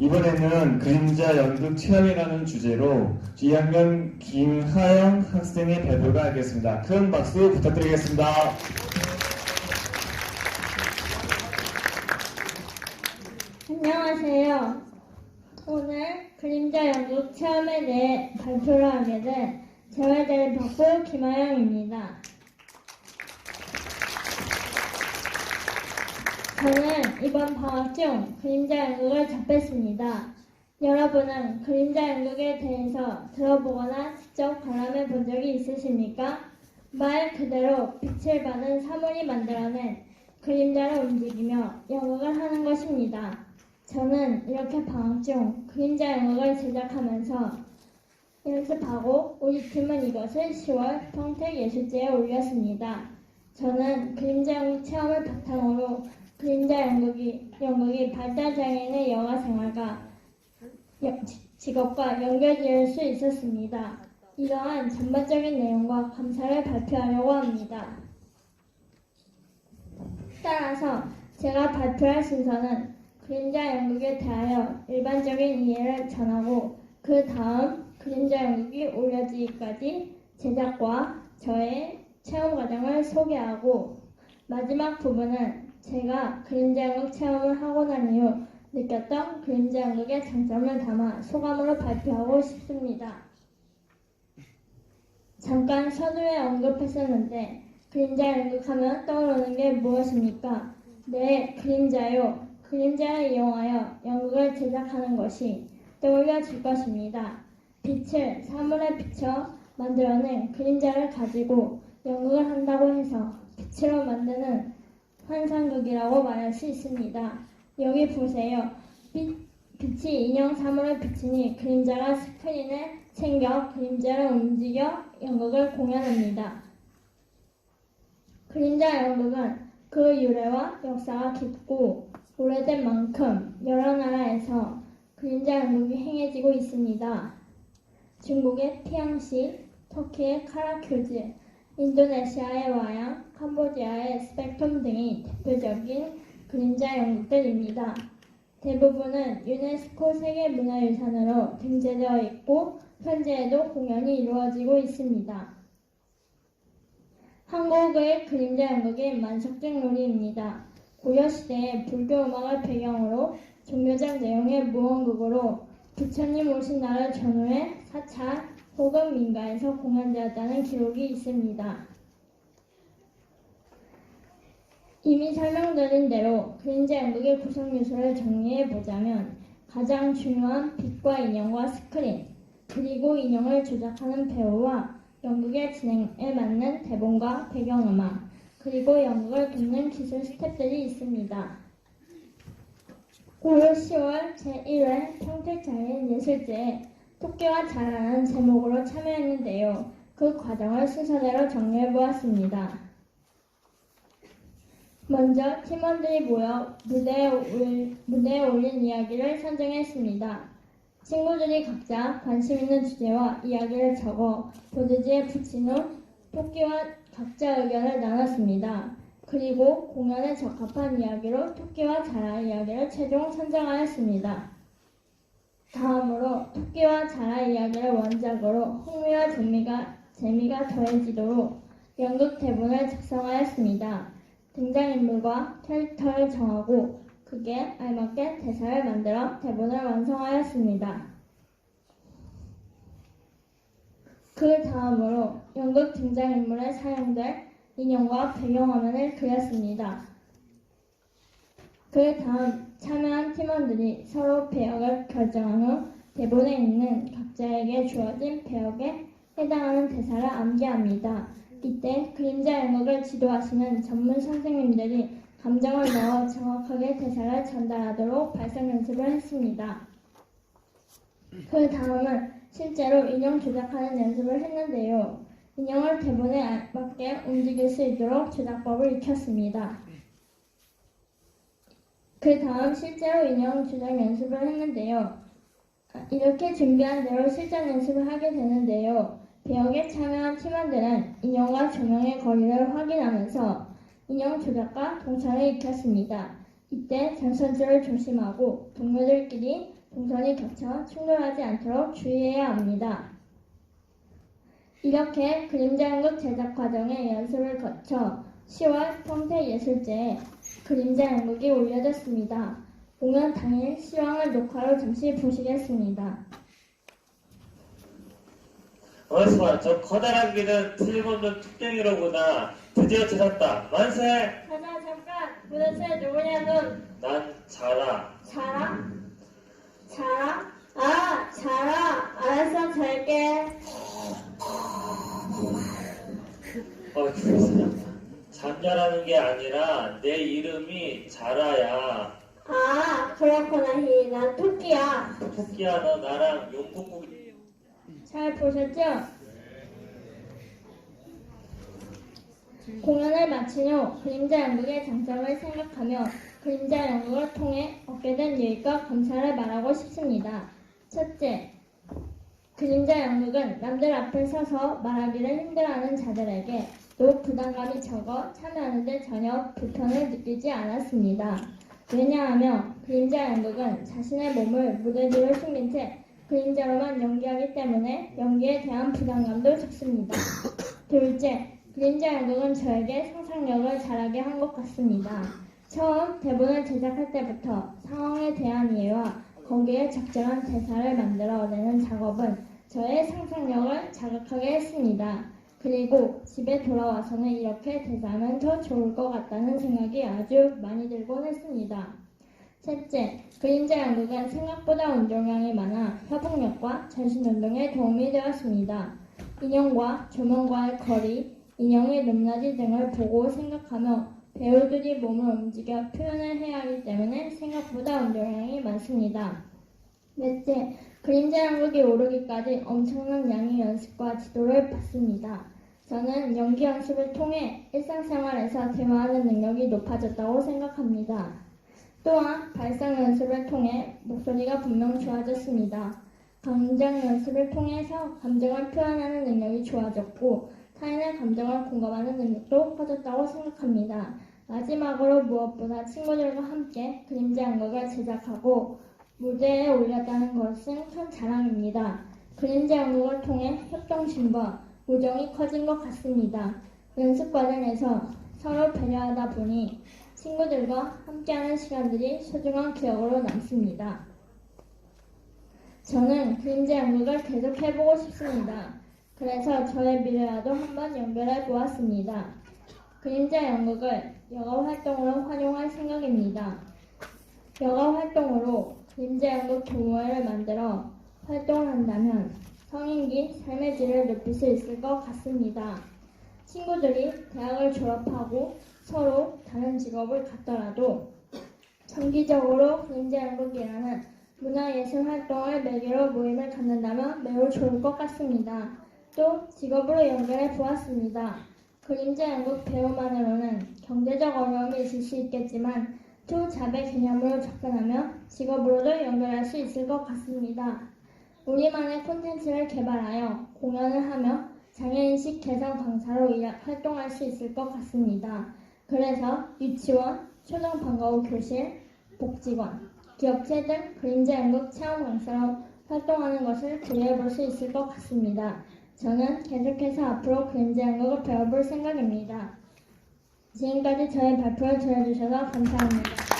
이번에는 그림자 연극 체험이라는 주제로 2학년 김하영 학생의 발표가 하겠습니다. 큰 박수 부탁드리겠습니다. 안녕하세요. 오늘 그림자 연극 체험에 대해 발표를 하게 된 재활대를 박부 김하영입니다. 저는 이번 방학 중 그림자 연극을 접했습니다. 여러분은 그림자 연극에 대해서 들어보거나 직접 관람해 본 적이 있으십니까? 말 그대로 빛을 받은 사물이 만들어낸 그림자를 움직이며 연극을 하는 것입니다. 저는 이렇게 방학 중 그림자 연극을 제작하면서 연습하고 우리 팀은 이것을 10월 평택예술제에 올렸습니다. 저는 그림자 연극 체험을 바탕으로 그림자 연극이, 연극이 발달장애인의 영화 생활과 여- 지- 직업과 연결될 수 있었습니다. 이러한 전반적인 내용과 감사를 발표하려고 합니다. 따라서 제가 발표할 순서는 그림자 연극에 대하여 일반적인 이해를 전하고 그 다음 그림자 연극이 올려지기까지 제작과 저의 체험 과정을 소개하고 마지막 부분은 제가 그림자 연극 체험을 하고 난 이후 느꼈던 그림자 연극의 장점을 담아 소감으로 발표하고 싶습니다. 잠깐 서두에 언급했었는데 그림자 연극하면 떠오르는 게 무엇입니까? 네, 그림자요. 그림자를 이용하여 연극을 제작하는 것이 떠올려질 것입니다. 빛을 사물에 비춰 만들어낸 그림자를 가지고 연극을 한다고 해서 빛으로 만드는 환상극이라고 말할 수 있습니다. 여기 보세요. 빛, 빛이 인형 사물을 비치니 그림자가 스크린을 챙겨 그림자를 움직여 연극을 공연합니다. 그림자 연극은 그 유래와 역사가 깊고 오래된 만큼 여러 나라에서 그림자 연극이 행해지고 있습니다. 중국의 피앙시, 터키의 카라큐즈, 인도네시아의 와양, 캄보디아의 스펙텀 등이 대표적인 그림자 연극들입니다. 대부분은 유네스코 세계문화유산으로 등재되어 있고 현재에도 공연이 이루어지고 있습니다. 한국의 그림자 연극인 만석증 놀이입니다. 고려시대의 불교 음악을 배경으로 종교적 내용의 무언극으로 부처님 오신 날을 전후해 사찰 혹은 민가에서 공연되었다는 기록이 있습니다. 이미 설명드린 대로 그림자 연극의 구성 요소를 정리해 보자면 가장 중요한 빛과 인형과 스크린, 그리고 인형을 조작하는 배우와 연극의 진행에 맞는 대본과 배경음악, 그리고 연극을 돕는 기술 스태프들이 있습니다. 올 10월 제1회 평택장애인 예술제에 토끼와 자라는 제목으로 참여했는데요. 그 과정을 순서대로 정리해 보았습니다. 먼저 팀원들이 모여 무대에, 올, 무대에 올린 이야기를 선정했습니다. 친구들이 각자 관심 있는 주제와 이야기를 적어 보드지에 붙인 후 토끼와 각자 의견을 나눴습니다. 그리고 공연에 적합한 이야기로 토끼와 자라 이야기를 최종 선정하였습니다. 다음으로 토끼와 자라 이야기를 원작으로 흥미와 재미가, 재미가 더해지도록 연극 대본을 작성하였습니다. 등장인물과 캐릭터를 정하고 그게 알맞게 대사를 만들어 대본을 완성하였습니다. 그 다음으로 연극 등장인물에 사용될 인형과 배경화면을 그렸습니다. 그 다음 참여한 팀원들이 서로 배역을 결정한 후 대본에 있는 각자에게 주어진 배역에 해당하는 대사를 암기합니다. 이때 그림자 연극을 지도하시는 전문 선생님들이 감정을 넣어 정확하게 대사를 전달하도록 발성 연습을 했습니다. 그 다음은 실제로 인형 조작하는 연습을 했는데요. 인형을 대본에 맞게 움직일 수 있도록 조작법을 익혔습니다. 그 다음 실제로 인형 조작 연습을 했는데요. 아, 이렇게 준비한 대로 실전 연습을 하게 되는데요. 배역에 참여한 팀원들은 인형과 조명의 거리를 확인하면서 인형 조작과 동선을 익혔습니다. 이때 전선줄을 조심하고 동료들끼리 동선이 겹쳐 충돌하지 않도록 주의해야 합니다. 이렇게 그림자 연극 제작 과정의 연습을 거쳐 10월 평택예술제에 그림자 연극이 올려졌습니다. 공연 당일 시황을 녹화로 잠시 보시겠습니다. 어서 저 커다란 귀는 틀림없는 툭경이로구나. 드디어 찾았다. 만세! 가자 잠깐 도대체 누구냐 넌 난 자라. 자라? 자라? 아 자라 알았어 잘게 어, 그랬어. 잠자라는 게 아니라 내 이름이 자라야. 아 그렇구나 히난 토끼야 토끼야, 너 나랑 용궁국 잘 보셨죠? 공연을 마친 후 그림자 연극의 장점을 생각하며 그림자 연극을 통해 얻게 된 유익과 감사를 말하고 싶습니다. 첫째, 그림자 연극은 남들 앞에 서서 말하기를 힘들어하는 자들에게 또 부담감이 적어 참여하는데 전혀 불편을 느끼지 않았습니다. 왜냐하면 그림자 연극은 자신의 몸을 무대 뒤로 숨긴 채 그림자로만 연기하기 때문에 연기에 대한 부담감도 적습니다. 둘째, 그림자 연극은 저에게 상상력을 잘하게 한 것 같습니다. 처음 대본을 제작할 때부터 상황에 대한 이해와 거기에 적절한 대사를 만들어내는 작업은 저의 상상력을 자극하게 했습니다. 그리고 집에 돌아와서는 이렇게 대사하면 더 좋을 것 같다는 생각이 아주 많이 들곤 했습니다. 셋째, 그림자 연극은 생각보다 운동량이 많아 협응력과 전신 운동에 도움이 되었습니다. 인형과 조명과의 거리, 인형의 높낮이 등을 보고 생각하며 배우들이 몸을 움직여 표현을 해야 하기 때문에 생각보다 운동량이 많습니다. 넷째, 그림자 연극이 오르기까지 엄청난 양의 연습과 지도를 받습니다. 저는 연기 연습을 통해 일상생활에서 대화하는 능력이 높아졌다고 생각합니다. 또한 발성 연습을 통해 목소리가 분명 좋아졌습니다. 감정 연습을 통해서 감정을 표현하는 능력이 좋아졌고 타인의 감정을 공감하는 능력도 커졌다고 생각합니다. 마지막으로 무엇보다 친구들과 함께 그림자 연극을 제작하고 무대에 올렸다는 것은 큰 자랑입니다. 그림자 연극을 통해 협동심과 우정이 커진 것 같습니다. 연습 과정에서 서로 배려하다 보니 친구들과 함께하는 시간들이 소중한 기억으로 남습니다. 저는 그림자 연극을 계속 해보고 싶습니다. 그래서 저의 미래와도 한번 연결해 보았습니다. 그림자 연극을 여가 활동으로 활용할 생각입니다. 여가 활동으로 연극 동호회를 만들어 활동을 한다면 성인기 삶의 질을 높일 수 있을 것 같습니다. 친구들이 대학을 졸업하고 서로 다른 직업을 갖더라도 정기적으로 연극이라는 문화예술 활동을 매개로 모임을 갖는다면 매우 좋을 것 같습니다. 또 직업으로 연결해 보았습니다. 그림자 연극 배우만으로는 경제적 어려움이 있을 수 있겠지만 투자배 개념으로 접근하면 직업으로도 연결할 수 있을 것 같습니다. 우리만의 콘텐츠를 개발하여 공연을 하며 장애인식 개선 강사로 일- 활동할 수 있을 것 같습니다. 그래서 유치원, 초등 방과후 교실, 복지관, 기업체 등 그림자 연극 체험 강사로 활동하는 것을 고려해 볼 수 있을 것 같습니다. 저는 계속해서 앞으로 그림자 연극을 배워볼 생각입니다. 지금까지 저의 발표를 들어주셔서 감사합니다.